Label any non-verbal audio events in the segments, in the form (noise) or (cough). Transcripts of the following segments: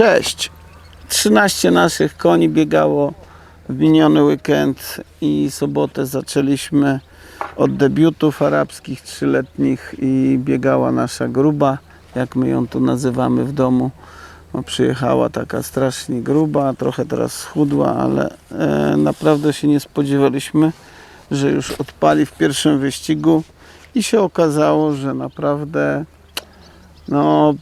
Cześć! 13 naszych koni biegało w miniony weekend i sobotę zaczęliśmy od debiutów arabskich trzyletnich i biegała nasza gruba, jak my ją tu nazywamy w domu. No, przyjechała taka strasznie gruba, trochę teraz schudła, ale e, naprawdę się nie spodziewaliśmy, że już odpali w pierwszym wyścigu i się okazało, że naprawdę no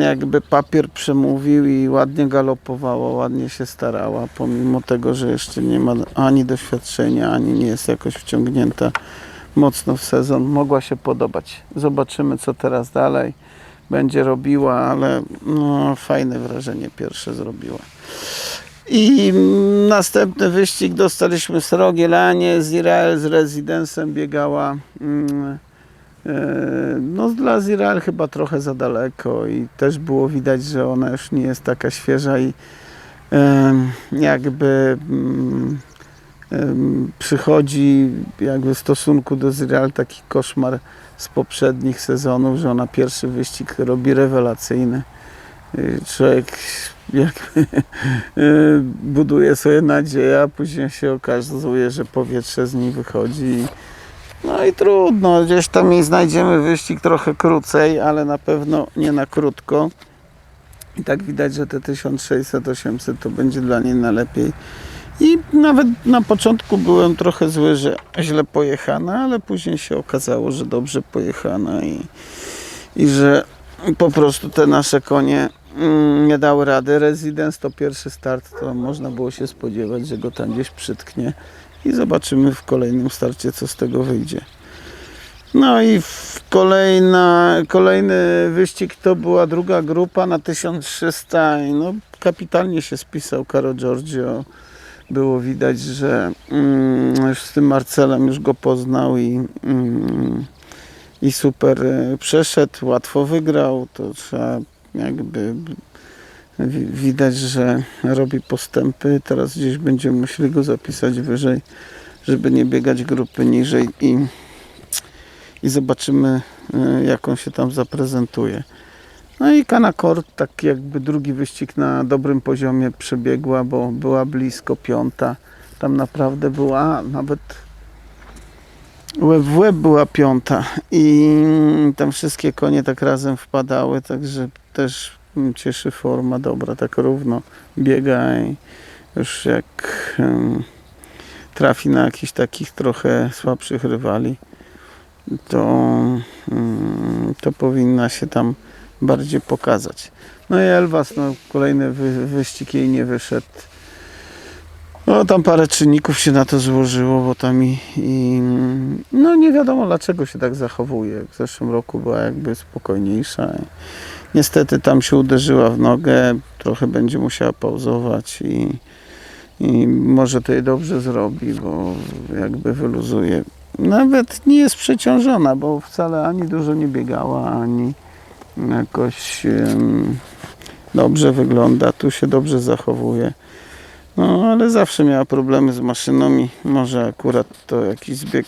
jakby papier przemówił i ładnie galopowała, ładnie się starała, pomimo tego, że jeszcze nie ma ani doświadczenia, ani nie jest jakoś wciągnięta mocno w sezon. Mogła się podobać. Zobaczymy, co teraz dalej będzie robiła, ale no, fajne wrażenie pierwsze zrobiła. I mm, następny wyścig dostaliśmy srogie lanie z Izrael z rezydensem biegała. Mm, no dla Izrael chyba trochę za daleko i też było widać, że ona już nie jest taka świeża i jakby mm, przychodzi jakby w stosunku do Izrael taki koszmar z poprzednich sezonów, że ona pierwszy wyścig robi rewelacyjny. Y, Człowiek jakby (laughs) y, buduje sobie nadzieję, a później się okazuje, że powietrze z niej wychodzi. No i trudno, gdzieś tam jej znajdziemy wyścig trochę krócej, ale na pewno nie na krótko. I tak widać, że te 1600-800 to będzie dla niej na lepiej. I nawet na początku byłem trochę zły, że źle pojechana, ale później się okazało, że dobrze pojechana i, i że po prostu te nasze konie mm, nie dały rady. Residence to pierwszy start, to można było się spodziewać, że go tam gdzieś przytknie i zobaczymy w kolejnym starcie, co z tego wyjdzie. No i kolejna, kolejny wyścig to była druga grupa na 1300 i no kapitalnie się spisał Caro Giorgio. Było widać, że mm, już z tym Marcelem już go poznał i, mm, i super e, przeszedł, łatwo wygrał. To trzeba jakby widać, że robi postępy. Teraz gdzieś będziemy musieli go zapisać wyżej, żeby nie biegać grupy niżej i, i zobaczymy, e, jak on się tam zaprezentuje. No i Kanakord, tak jakby drugi wyścig na dobrym poziomie przebiegła, bo była blisko piąta. Tam naprawdę była nawet łeb w łeb była piąta i tam wszystkie konie tak razem wpadały, także też cieszy forma dobra, tak równo biega i już jak em, trafi na jakichś takich trochę słabszych rywali, to, mm, to powinna się tam bardziej pokazać. No i Elwas, no kolejny wy, wyścig jej nie wyszedł. No tam parę czynników się na to złożyło, bo tam i, i no nie wiadomo dlaczego się tak zachowuje. W zeszłym roku była jakby spokojniejsza. I niestety tam się uderzyła w nogę, trochę będzie musiała pauzować i, i może to jej dobrze zrobi, bo jakby wyluzuje. Nawet nie jest przeciążona, bo wcale ani dużo nie biegała, ani jakoś em, dobrze wygląda, tu się dobrze zachowuje. No, ale zawsze miała problemy z maszyną i może akurat to jakiś zbieg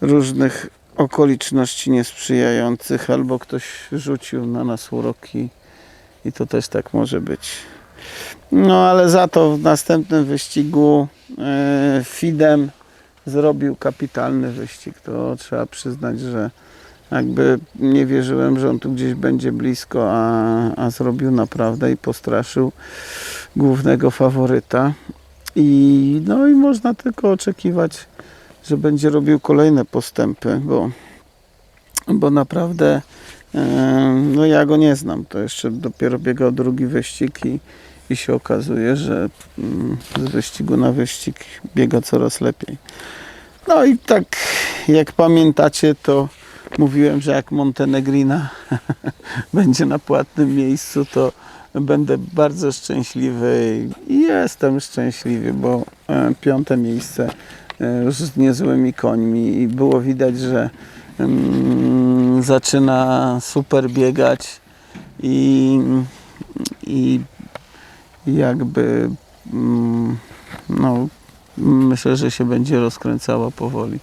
różnych okoliczności niesprzyjających, albo ktoś rzucił na nas uroki i to też tak może być. No, ale za to w następnym wyścigu e, Fidem zrobił kapitalny wyścig. To trzeba przyznać, że jakby nie wierzyłem, że on tu gdzieś będzie blisko, a, a zrobił naprawdę i postraszył głównego faworyta. I no i można tylko oczekiwać, że będzie robił kolejne postępy, bo, bo naprawdę e, no ja go nie znam. To jeszcze dopiero biegał drugi wyścig i, i się okazuje, że mm, z wyścigu na wyścig biega coraz lepiej. No i tak jak pamiętacie, to mówiłem, że jak Montenegrina (laughs) będzie na płatnym miejscu, to będę bardzo szczęśliwy i jestem szczęśliwy, bo e, piąte miejsce z niezłymi końmi i było widać, że mm, zaczyna super biegać i, i jakby mm, no, myślę, że się będzie rozkręcała powoli.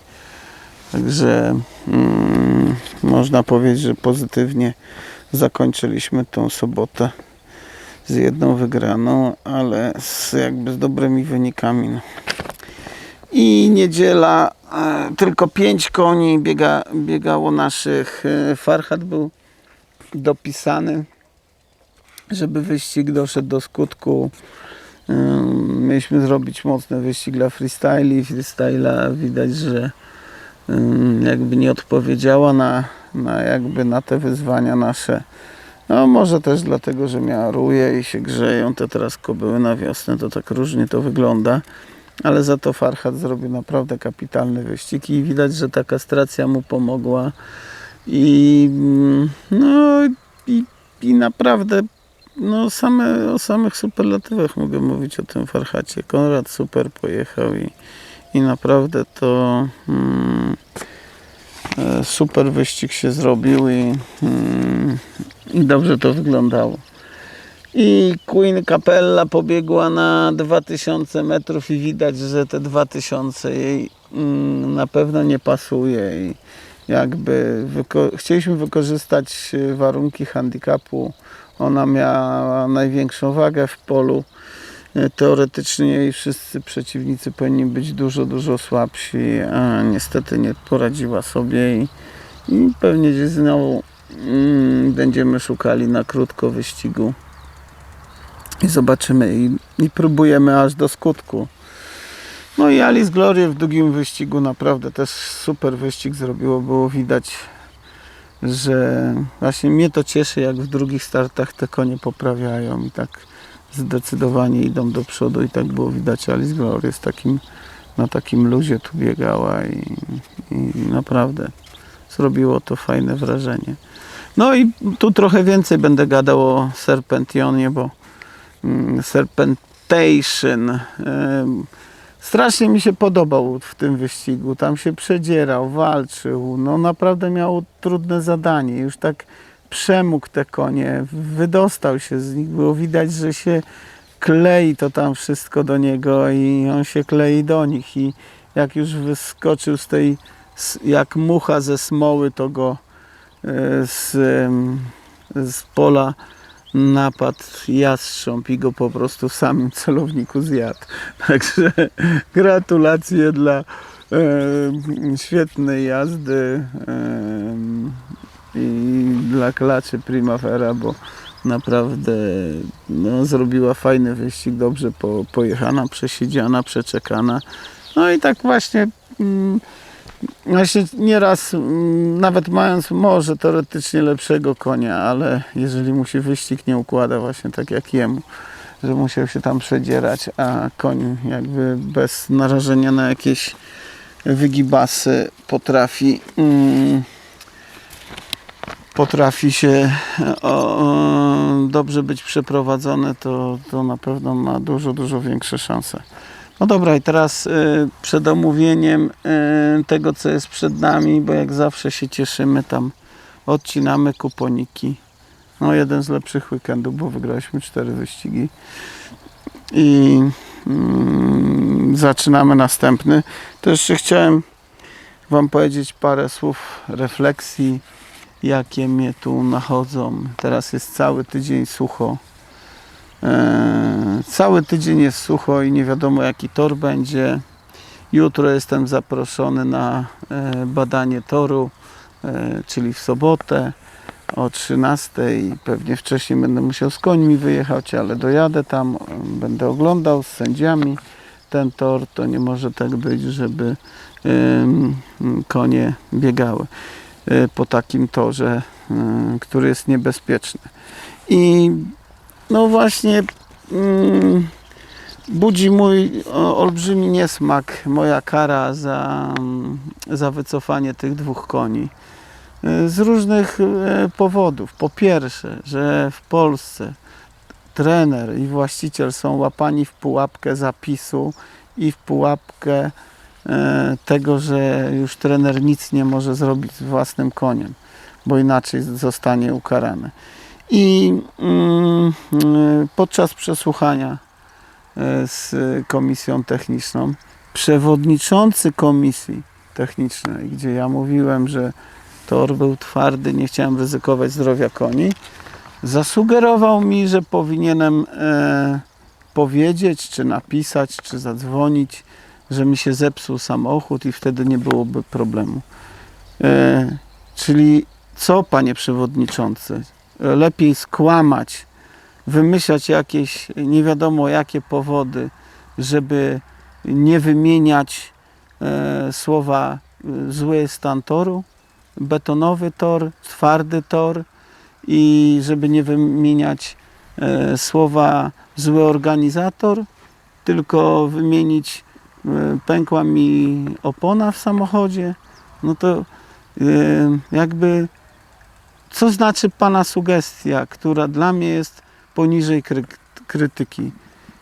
Także mm, można powiedzieć, że pozytywnie zakończyliśmy tą sobotę. z jedną wygraną, ale z, jakby z dobrymi wynikami. I niedziela, e, tylko pięć koni biega, biegało naszych. E, Farhat był dopisany, żeby wyścig doszedł do skutku. Ym, Mieliśmy zrobić mocny wyścig dla freestyli. Freestyla widać, że ym, jakby nie odpowiedziała na, na jakby na te wyzwania nasze. No może też dlatego, że miała ruje i się grzeją te teraz kobyły na wiosnę, to tak różnie to wygląda. Ale za to Farhat zrobił naprawdę kapitalny wyścig i widać, że ta kastracja mu pomogła. I mm, no i, i naprawdę no same, o samych superlatywach mogę mówić o tym Farhacie. Konrad super pojechał i, i naprawdę to mm, e, super wyścig się zrobił i, mm, i dobrze to wyglądało. I Queen Capella pobiegła na 2000 metrów i widać, że te 2000 jej mm, na pewno nie pasuje i jakby wyko- chcieliśmy wykorzystać y, warunki handicapu. Ona miała największą wagę w polu. Y, Teoretycznie jej wszyscy przeciwnicy powinni być dużo, dużo słabsi, a niestety nie poradziła sobie i, i pewnie gdzieś znowu mm, będziemy szukali na krótko wyścigu i zobaczymy i, i próbujemy aż do skutku. No i Alice Glory w drugim wyścigu naprawdę też super wyścig zrobiło. Było widać, że właśnie mnie to cieszy, jak w drugich startach te konie poprawiają i tak zdecydowanie idą do przodu i tak było widać Alice Glory z takim, na takim luzie tu biegała i, i naprawdę zrobiło to fajne wrażenie. No i tu trochę więcej będę gadał o Serpentionie, bo Serpentation em, strasznie mi się podobał w tym wyścigu. Tam się przedzierał, walczył. No naprawdę miał trudne zadanie. Już tak przemógł te konie, wydostał się z nich. Było widać, że się klei to tam wszystko do niego i on się klei do nich. I jak już wyskoczył z tej, jak mucha ze smoły, to go e, z, z pola napadł jastrząb i go po prostu w samym celowniku zjadł. (laughs) Także gratulacje dla e, świetnej jazdy e, i dla klaczy Primavera, bo naprawdę no, zrobiła fajny wyścig, dobrze po, pojechana, przesiedziana, przeczekana. No i tak właśnie mm, Właśnie nieraz, mm, nawet mając może teoretycznie lepszego konia, ale jeżeli mu się wyścig nie układa właśnie tak jak jemu, że musiał się tam przedzierać, a koń jakby bez narażenia na jakieś wygibasy potrafi mm, potrafi się o, o, dobrze być przeprowadzony, to, to na pewno ma dużo, dużo większe szanse. No dobra, i teraz y, przed omówieniem y, tego, co jest przed nami, bo jak zawsze się cieszymy, tam odcinamy kuponiki. No, jeden z lepszych weekendów, bo wygraliśmy cztery wyścigi. I mm, zaczynamy następny. To jeszcze chciałem Wam powiedzieć parę słów refleksji, jakie mnie tu nachodzą. Teraz jest cały tydzień sucho. E, cały tydzień jest sucho i nie wiadomo jaki tor będzie. Jutro jestem zaproszony na e, badanie toru, e, czyli w sobotę o 13. i Pewnie wcześniej będę musiał z końmi wyjechać, ale dojadę tam, będę oglądał z sędziami ten tor. To nie może tak być, żeby konie biegały po takim torze, który jest niebezpieczny. I no właśnie mm, budzi mój olbrzymi niesmak moja kara za, mm, za wycofanie tych dwóch koni. Y, Z różnych e, powodów. Po pierwsze, że w Polsce trener i właściciel są łapani w pułapkę zapisu i w pułapkę e, tego, że już trener nic nie może zrobić z własnym koniem, bo inaczej zostanie ukarany. I mm, y, podczas przesłuchania e, z komisją techniczną, przewodniczący komisji technicznej, gdzie ja mówiłem, że tor był twardy, nie chciałem ryzykować zdrowia koni, zasugerował mi, że powinienem e, powiedzieć, czy napisać, czy zadzwonić, że mi się zepsuł samochód i wtedy nie byłoby problemu. E, czyli co, panie przewodniczący? Lepiej skłamać, wymyślać jakieś nie wiadomo jakie powody, żeby nie wymieniać e, słowa e, zły stan toru, betonowy tor, twardy tor i żeby nie wymieniać e, słowa zły organizator, tylko wymienić e, pękła mi opona w samochodzie, no to e, jakby co znaczy Pana sugestia, która dla mnie jest poniżej kry, krytyki?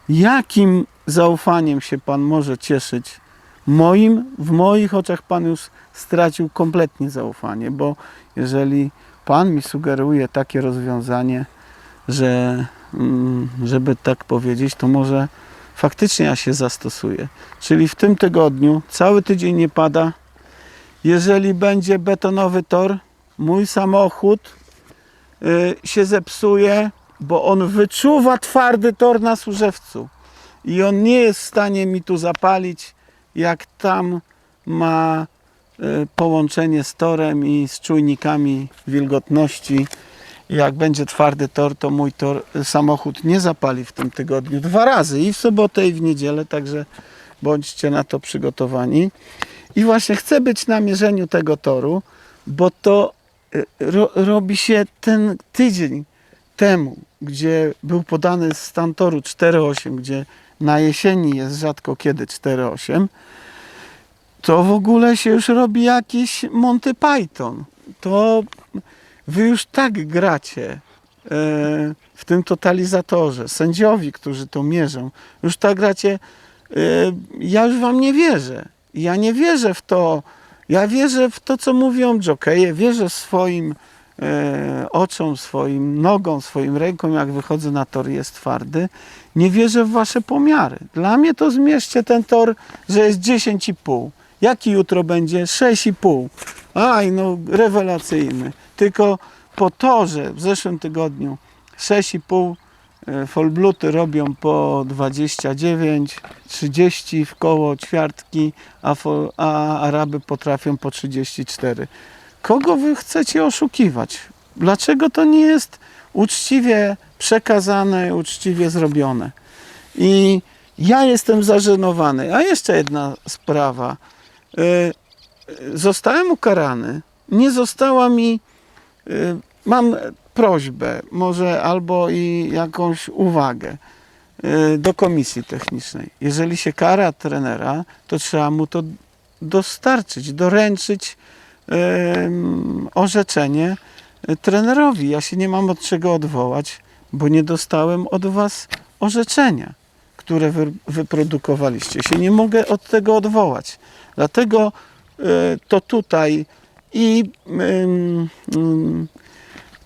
Jakim zaufaniem się Pan może cieszyć? Moim, w moich oczach Pan już stracił kompletnie zaufanie, bo jeżeli Pan mi sugeruje takie rozwiązanie, że mm, żeby tak powiedzieć, to może faktycznie ja się zastosuję. Czyli w tym tygodniu cały tydzień nie pada. Jeżeli będzie betonowy tor, mój samochód y, się zepsuje, bo on wyczuwa twardy tor na Służewcu i on nie jest w stanie mi tu zapalić, jak tam ma y, połączenie z torem i z czujnikami wilgotności. Jak będzie twardy tor, to mój tor, samochód nie zapali w tym tygodniu dwa razy i w sobotę i w niedzielę, także bądźcie na to przygotowani. I właśnie chcę być na mierzeniu tego toru, bo to ro, robi się ten tydzień temu, gdzie był podany stan toru 4.8, gdzie na jesieni jest rzadko kiedy 4.8, to w ogóle się już robi jakiś Monty Python. To wy już tak gracie e, w tym totalizatorze, sędziowi, którzy to mierzą, już tak gracie, e, ja już wam nie wierzę. Ja nie wierzę w to, ja wierzę w to, co mówią jokeje, wierzę swoim e, oczom, swoim nogom, swoim rękom, jak wychodzę na tor, jest twardy. Nie wierzę w wasze pomiary. Dla mnie to zmierzcie ten tor, że jest 10,5. Jaki jutro będzie? 6,5. Aj, no rewelacyjny. Tylko po torze w zeszłym tygodniu 6,5 e, Folbluty robią po 29, 30 w koło ćwiartki, a, a Araby potrafią po 34. Kogo wy chcecie oszukiwać? Dlaczego to nie jest uczciwie przekazane, uczciwie zrobione? I ja jestem zażenowany. A jeszcze jedna sprawa. Y, Zostałem ukarany. Nie została mi. y, Mam prośbę, może albo i jakąś uwagę y, do komisji technicznej. Jeżeli się kara trenera, to trzeba mu to dostarczyć, doręczyć orzeczenie y, trenerowi. Ja się nie mam od czego odwołać, bo nie dostałem od was orzeczenia, które wy, wyprodukowaliście. Się nie mogę od tego odwołać. Dlatego y, to tutaj i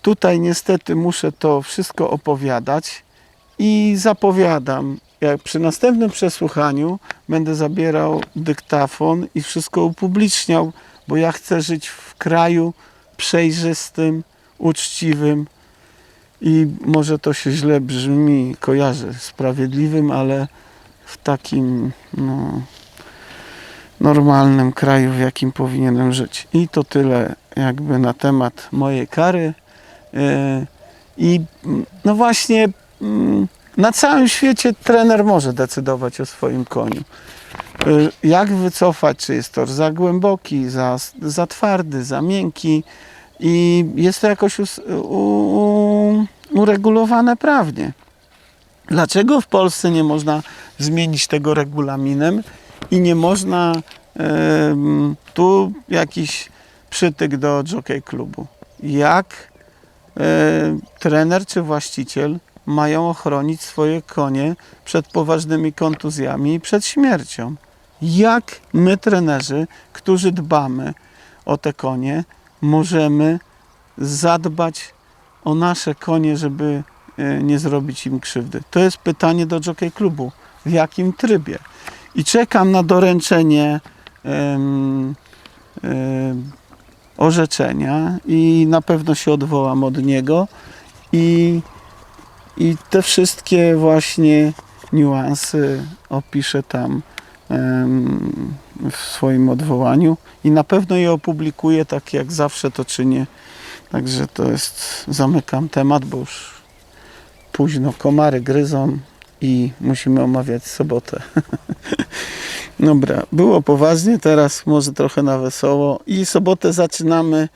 tutaj niestety muszę to wszystko opowiadać i zapowiadam, jak przy następnym przesłuchaniu będę zabierał dyktafon i wszystko upubliczniał, bo ja chcę żyć w kraju przejrzystym, uczciwym i może to się źle brzmi, kojarzę, sprawiedliwym, ale w takim no, normalnym kraju, w jakim powinienem żyć. I to tyle jakby na temat mojej kary. E, I no właśnie mm, na całym świecie trener może decydować o swoim koniu. E, Jak wycofać, czy jest tor za głęboki, za, za twardy, za miękki i jest to jakoś u, u, uregulowane prawnie. Dlaczego w Polsce nie można zmienić tego regulaminem i nie można tu jakiś przytyk do jockey klubu? Jak trener czy właściciel mają ochronić swoje konie przed poważnymi kontuzjami i przed śmiercią? Jak my, trenerzy, którzy dbamy o te konie, możemy zadbać o nasze konie, żeby e, nie zrobić im krzywdy? To jest pytanie do Jockey Klubu. W jakim trybie? I czekam na doręczenie em, em, orzeczenia i na pewno się odwołam od niego i, i te wszystkie właśnie niuanse opiszę tam w swoim odwołaniu i na pewno je opublikuję tak jak zawsze to czynię. Także to jest, zamykam temat, bo już późno komary gryzą i musimy omawiać sobotę. (laughs) Dobra, było poważnie, teraz może trochę na wesoło i sobotę zaczynamy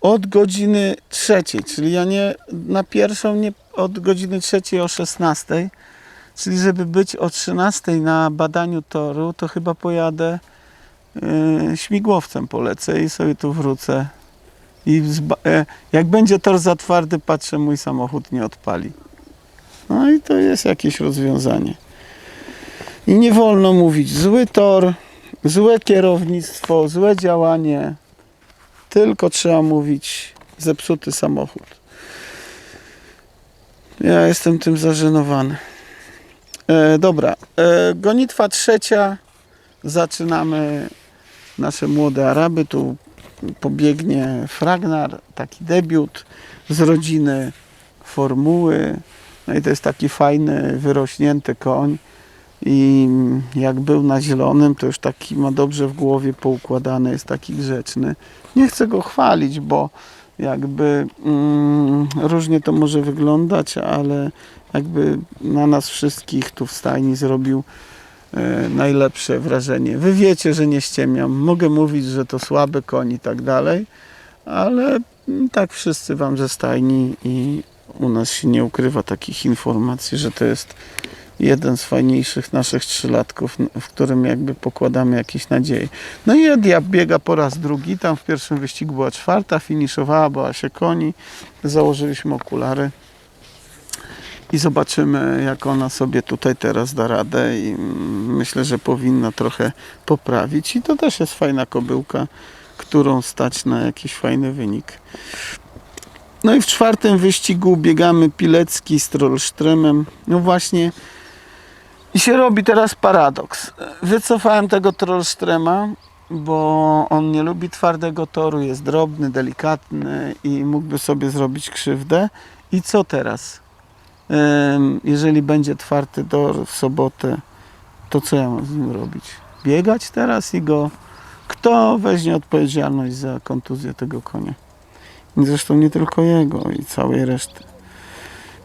od godziny trzeciej, czyli ja nie na pierwszą, nie od godziny trzeciej o 16, czyli żeby być o 13 na badaniu toru, to chyba pojadę yy, śmigłowcem polecę i sobie tu wrócę. I e, jak będzie tor za twardy, patrzę, mój samochód nie odpali. No i to jest jakieś rozwiązanie. I nie wolno mówić zły tor, złe kierownictwo, złe działanie, tylko trzeba mówić zepsuty samochód. Ja jestem tym zażenowany. E, dobra, e, gonitwa trzecia. Zaczynamy nasze młode Araby. Tu pobiegnie Fragnar, taki debiut z rodziny formuły. No i to jest taki fajny, wyrośnięty koń. I jak był na zielonym, to już taki ma dobrze w głowie poukładany, jest taki grzeczny. Nie chcę go chwalić, bo jakby mm, różnie to może wyglądać, ale jakby na nas wszystkich tu w stajni zrobił e, najlepsze wrażenie. Wy wiecie, że nie ściemiam. Mogę mówić, że to słaby koń i tak dalej, ale mm, tak wszyscy wam ze stajni i u nas się nie ukrywa takich informacji, że to jest jeden z fajniejszych naszych trzylatków, w którym jakby pokładamy jakieś nadzieje. No i Edia biega po raz drugi, tam w pierwszym wyścigu była czwarta, finiszowała, bała się koni, założyliśmy okulary i zobaczymy jak ona sobie tutaj teraz da radę i myślę, że powinna trochę poprawić i to też jest fajna kobyłka, którą stać na jakiś fajny wynik. No i w czwartym wyścigu biegamy Pilecki z Trollströmem. No właśnie i się robi teraz paradoks. Wycofałem tego Trollströma, bo on nie lubi twardego toru, jest drobny, delikatny i mógłby sobie zrobić krzywdę. I co teraz? Jeżeli będzie twardy tor w sobotę, to co ja mam z nim robić? Biegać teraz i go... Kto weźmie odpowiedzialność za kontuzję tego konia? Zresztą nie tylko jego i całej reszty.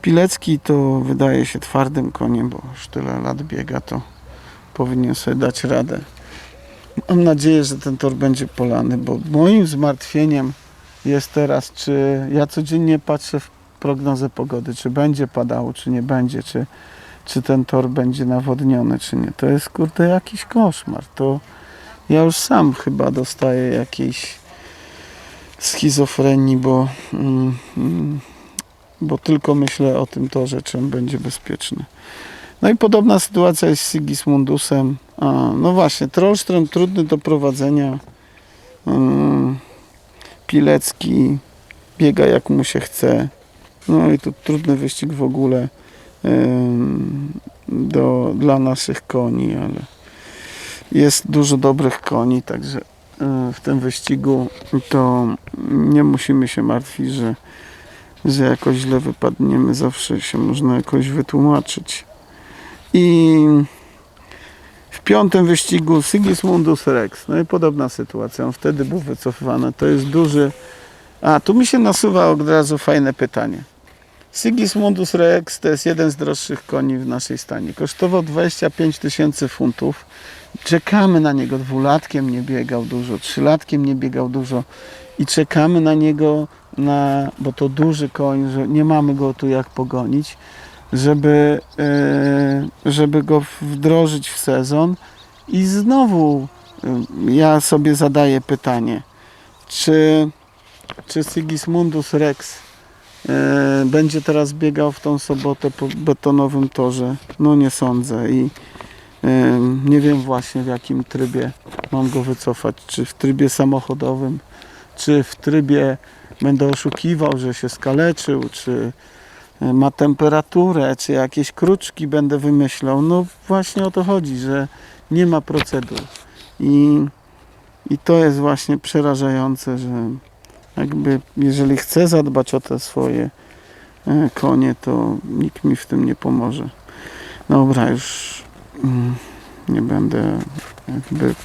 Pilecki to wydaje się twardym koniem, bo już tyle lat biega, to powinien sobie dać radę. Mam nadzieję, że ten tor będzie polany, bo moim zmartwieniem jest teraz, czy ja codziennie patrzę w prognozę pogody, czy będzie padało, czy nie będzie, czy, czy ten tor będzie nawodniony, czy nie. To jest kurde jakiś koszmar. To ja już sam chyba dostaję jakiejś schizofrenii, bo, mm, mm, bo tylko myślę o tym torze, czy on będzie bezpieczny. No i podobna sytuacja jest z Sigismundusem. A, no właśnie, Trollström trudny do prowadzenia. Mm, Pilecki biega jak mu się chce. No i tu trudny wyścig w ogóle do, dla naszych koni, ale jest dużo dobrych koni, także y, w tym wyścigu to nie musimy się martwić, że, że jakoś źle wypadniemy. Zawsze się można jakoś wytłumaczyć. I w piątym wyścigu Sigismundus Rex. No i podobna sytuacja. On wtedy był wycofywany. To jest duży. A, tu mi się nasuwa od razu fajne pytanie. Sigismundus Rex to jest jeden z droższych koni w naszej stanie. Kosztował 25 tysięcy funtów. Czekamy na niego. Dwulatkiem nie biegał dużo, trzylatkiem nie biegał dużo i czekamy na niego, na, bo to duży koń, że nie mamy go tu jak pogonić, żeby, e, żeby go wdrożyć w sezon. I znowu e, ja sobie zadaję pytanie, czy, czy Sigismundus Rex e, będzie teraz biegał w tą sobotę po betonowym torze? No nie sądzę i nie wiem właśnie w jakim trybie mam go wycofać, czy w trybie samochodowym, czy w trybie będę oszukiwał, że się skaleczył, czy e, ma temperaturę, czy jakieś kruczki będę wymyślał. No właśnie o to chodzi, że nie ma procedur. I, i to jest właśnie przerażające, że jakby jeżeli chce zadbać o te swoje e, konie, to nikt mi w tym nie pomoże. Dobra, już mm, nie będę jakby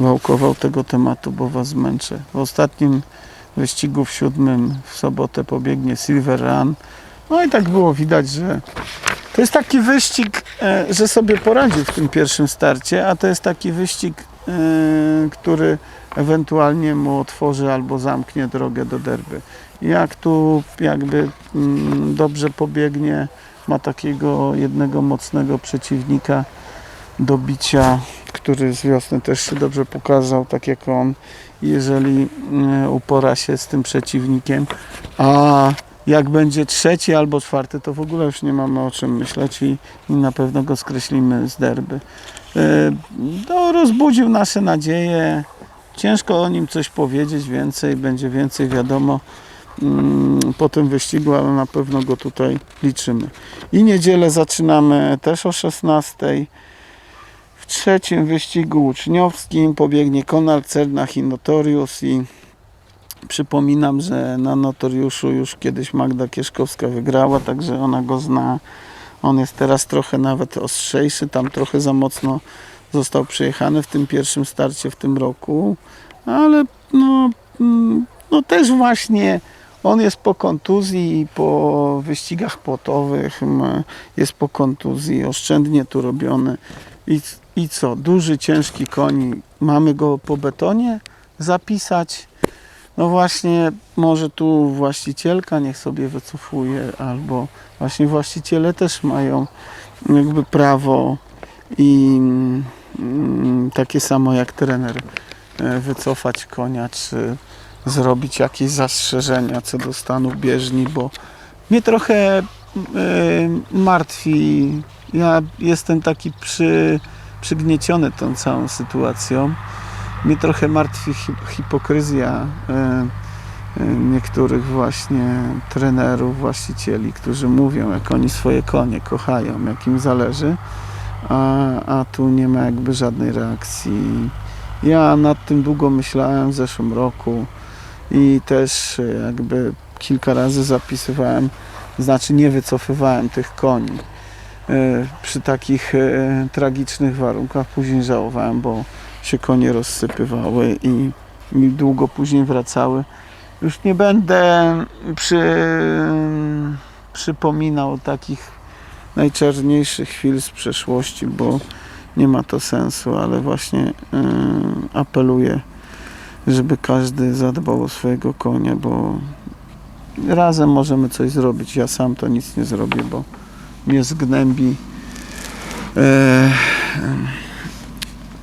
wałkował tego tematu, bo was zmęczę. W ostatnim wyścigu w siódmym w sobotę pobiegnie Silver Run. No i tak było widać, że to jest taki wyścig, e, że sobie poradzi w tym pierwszym starcie, a to jest taki wyścig, e, który ewentualnie mu otworzy albo zamknie drogę do derby. Jak tu jakby mm, dobrze pobiegnie, ma takiego jednego mocnego przeciwnika do bicia, który z wiosny też się dobrze pokazał, tak jak on. Jeżeli mm, upora się z tym przeciwnikiem, a jak będzie trzeci albo czwarty, to w ogóle już nie mamy o czym myśleć i, i na pewno go skreślimy z derby. E, No, rozbudził nasze nadzieje. Ciężko o nim coś powiedzieć więcej, będzie więcej wiadomo mm, po tym wyścigu, ale na pewno go tutaj liczymy. I niedzielę zaczynamy też o 16. Trzecim wyścigu uczniowskim pobiegnie Konal Cernach i Notorius i przypominam, że na Notoriuszu już kiedyś Magda Kieszkowska wygrała, także ona go zna. On jest teraz trochę nawet ostrzejszy, tam trochę za mocno został przejechany w tym pierwszym starcie w tym roku, ale no, no też właśnie on jest po kontuzji po wyścigach płotowych, jest po kontuzji, oszczędnie tu robiony. I, I co? Duży, ciężki koń. Mamy go po betonie zapisać. No właśnie, może tu właścicielka niech sobie wycofuje, albo właśnie właściciele też mają jakby prawo i mm, takie samo jak trener e, wycofać konia, czy zrobić jakieś zastrzeżenia co do stanu bieżni, bo mnie trochę e, martwi. Ja jestem taki przy, przygnieciony tą całą sytuacją. Mnie trochę martwi hi, hipokryzja e, e, niektórych właśnie trenerów, właścicieli, którzy mówią, jak oni swoje konie kochają, jak im zależy, a, a tu nie ma jakby żadnej reakcji. Ja nad tym długo myślałem w zeszłym roku i też e, jakby kilka razy zapisywałem, znaczy nie wycofywałem tych koni przy takich e, tragicznych warunkach. Później żałowałem, bo się konie rozsypywały i mi długo później wracały. Już nie będę przy, przypominał takich najczarniejszych chwil z przeszłości, bo nie ma to sensu, ale właśnie y, apeluję, żeby każdy zadbał o swojego konia, bo razem możemy coś zrobić. Ja sam to nic nie zrobię, bo mnie zgnębi e,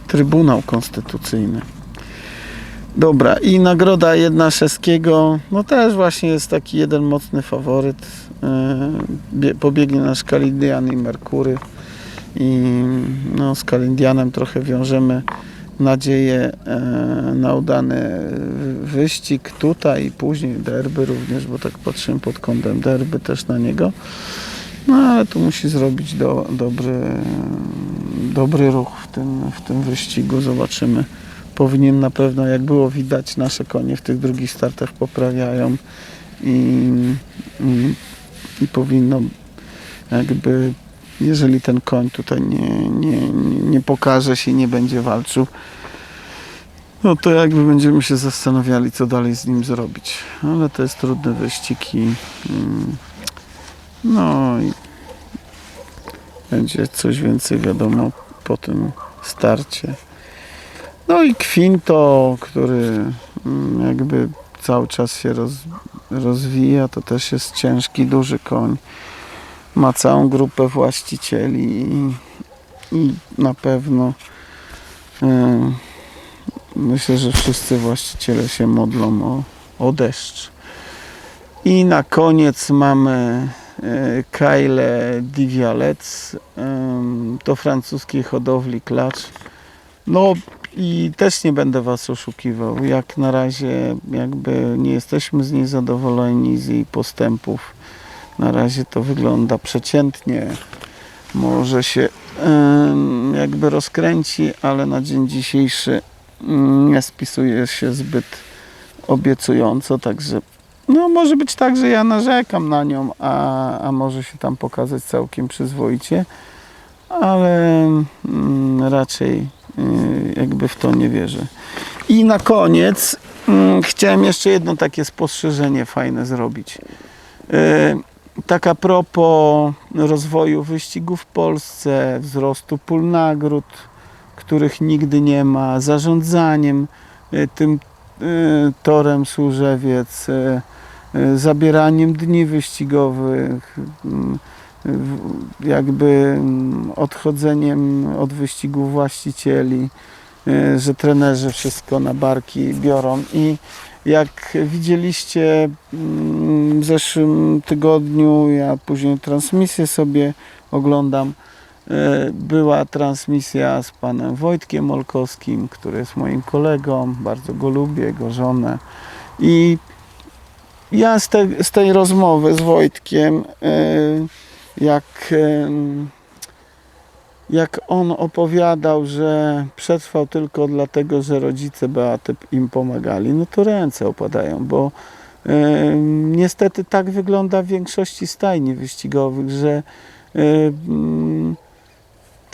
Trybunał Konstytucyjny. Dobra, i nagroda jedna Szeskiego, no też właśnie jest taki jeden mocny faworyt. E, bie- Pobiegnie nasz Kalindian i Merkury. I no, z Kalindianem trochę wiążemy nadzieję e, na udany wyścig tutaj i później derby również, bo tak patrzyłem pod kątem derby też na niego. No ale tu musi zrobić do, dobry, dobry ruch w tym, w tym wyścigu. Zobaczymy. Powinien na pewno, jak było widać, nasze konie w tych drugich startach poprawiają i, i, i powinno jakby, jeżeli ten koń tutaj nie, nie, nie, pokaże się i nie będzie walczył, no to jakby będziemy się zastanawiali, co dalej z nim zrobić. Ale to jest trudny wyścig i mm, no i będzie coś więcej wiadomo po tym starcie. No i Quinto, który mm, jakby cały czas się roz, rozwija, to też jest ciężki, duży koń. Ma całą grupę właścicieli i, i na pewno y, myślę, że wszyscy właściciele się modlą o, o deszcz. I na koniec mamy Kyle Divialec, to francuskiej hodowli klacz. No i też nie będę Was oszukiwał. Jak na razie jakby nie jesteśmy z niej zadowoleni, z jej postępów. Na razie to wygląda przeciętnie. Może się jakby rozkręci, ale na dzień dzisiejszy mm, nie spisuje się zbyt obiecująco, także No może być tak, że ja narzekam na nią, a, a może się tam pokazać całkiem przyzwoicie, ale mm, raczej y, jakby w to nie wierzę. I na koniec mm, chciałem jeszcze jedno takie spostrzeżenie fajne zrobić. Y, tak a propos rozwoju wyścigów w Polsce, wzrostu pól nagród, których nigdy nie ma, zarządzaniem y, tym y, torem Służewiec, y, y, zabieraniem dni wyścigowych, jakby mm, odchodzeniem od wyścigów właścicieli, y, że trenerzy wszystko na barki biorą. I jak widzieliście mm, w zeszłym tygodniu, ja później transmisję sobie oglądam, była transmisja z panem Wojtkiem Olkowskim, który jest moim kolegą, bardzo go lubię, jego żonę. I ja z, te, z tej rozmowy z Wojtkiem, e, jak, em, jak on opowiadał, że przetrwał tylko dlatego, że rodzice Beaty im pomagali, no to ręce opadają, bo niestety tak wygląda w większości stajni wyścigowych, że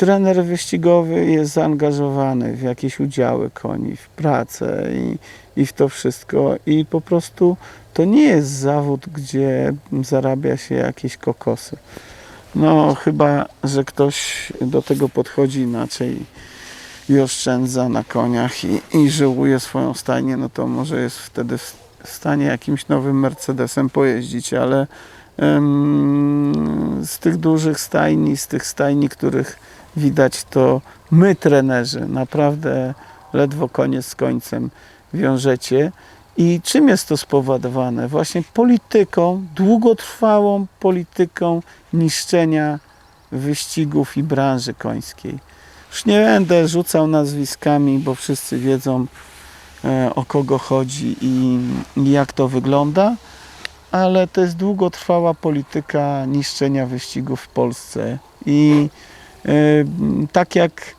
trener wyścigowy jest zaangażowany w jakieś udziały koni, w pracę i, i w to wszystko i po prostu to nie jest zawód, gdzie zarabia się jakieś kokosy. No chyba, że ktoś do tego podchodzi inaczej i oszczędza na koniach i, i żyłuje swoją stajnię, no to może jest wtedy w stanie jakimś nowym Mercedesem pojeździć, ale z tych dużych stajni, z tych stajni, których widać, to my trenerzy naprawdę ledwo koniec z końcem wiążecie. I czym jest to spowodowane? Właśnie polityką, długotrwałą polityką niszczenia wyścigów i branży końskiej. Już nie będę rzucał nazwiskami, bo wszyscy wiedzą e, o kogo chodzi i, i jak to wygląda, ale to jest długotrwała polityka niszczenia wyścigów w Polsce. I tak jak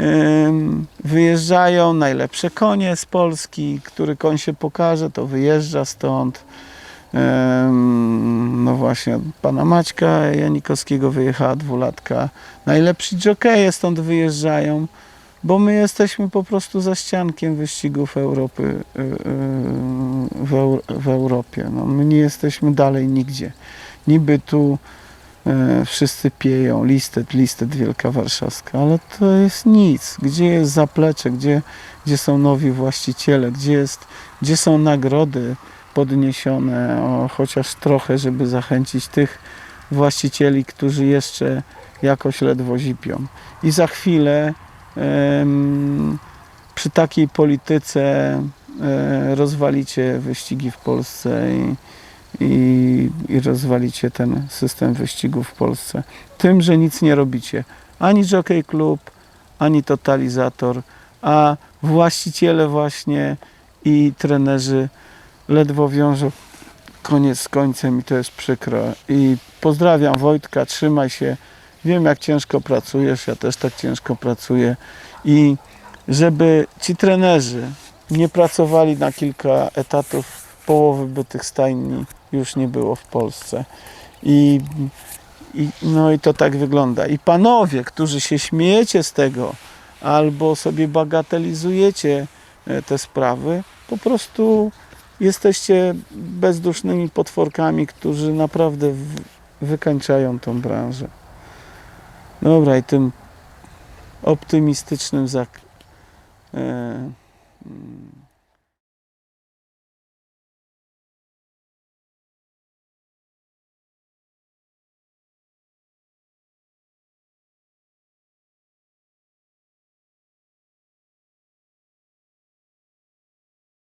Ym, wyjeżdżają najlepsze konie z Polski, który koń się pokaże, to wyjeżdża stąd. Ym, No właśnie, pana Maćka Janikowskiego wyjechała dwulatka. Najlepsi jokeje stąd wyjeżdżają, bo my jesteśmy po prostu za ściankiem wyścigów Europy, w, Eur- w Europie. No, my nie jesteśmy dalej nigdzie. Niby tu E, wszyscy pieją listet, listet Wielka Warszawska, ale to jest nic. Gdzie jest zaplecze, gdzie, gdzie są nowi właściciele, gdzie, jest, gdzie są nagrody podniesione o, chociaż trochę, żeby zachęcić tych właścicieli, którzy jeszcze jakoś ledwo zipią. I za chwilę przy takiej polityce e, rozwalicie wyścigi w Polsce i, i, i rozwalicie ten system wyścigów w Polsce. Tym, że nic nie robicie. Ani Jockey Club, ani Totalizator, a właściciele właśnie i trenerzy ledwo wiążą koniec z końcem i to jest przykro. I pozdrawiam Wojtka, trzymaj się. Wiem jak ciężko pracujesz, ja też tak ciężko pracuję i żeby ci trenerzy nie pracowali na kilka etatów, połowy by tych stajni już nie było w Polsce. I, i, no i to tak wygląda. I panowie, którzy się śmiejecie z tego, albo sobie bagatelizujecie e, te sprawy, po prostu jesteście bezdusznymi potworkami, którzy naprawdę wykańczają tą branżę. Dobra, i tym optymistycznym zak- e,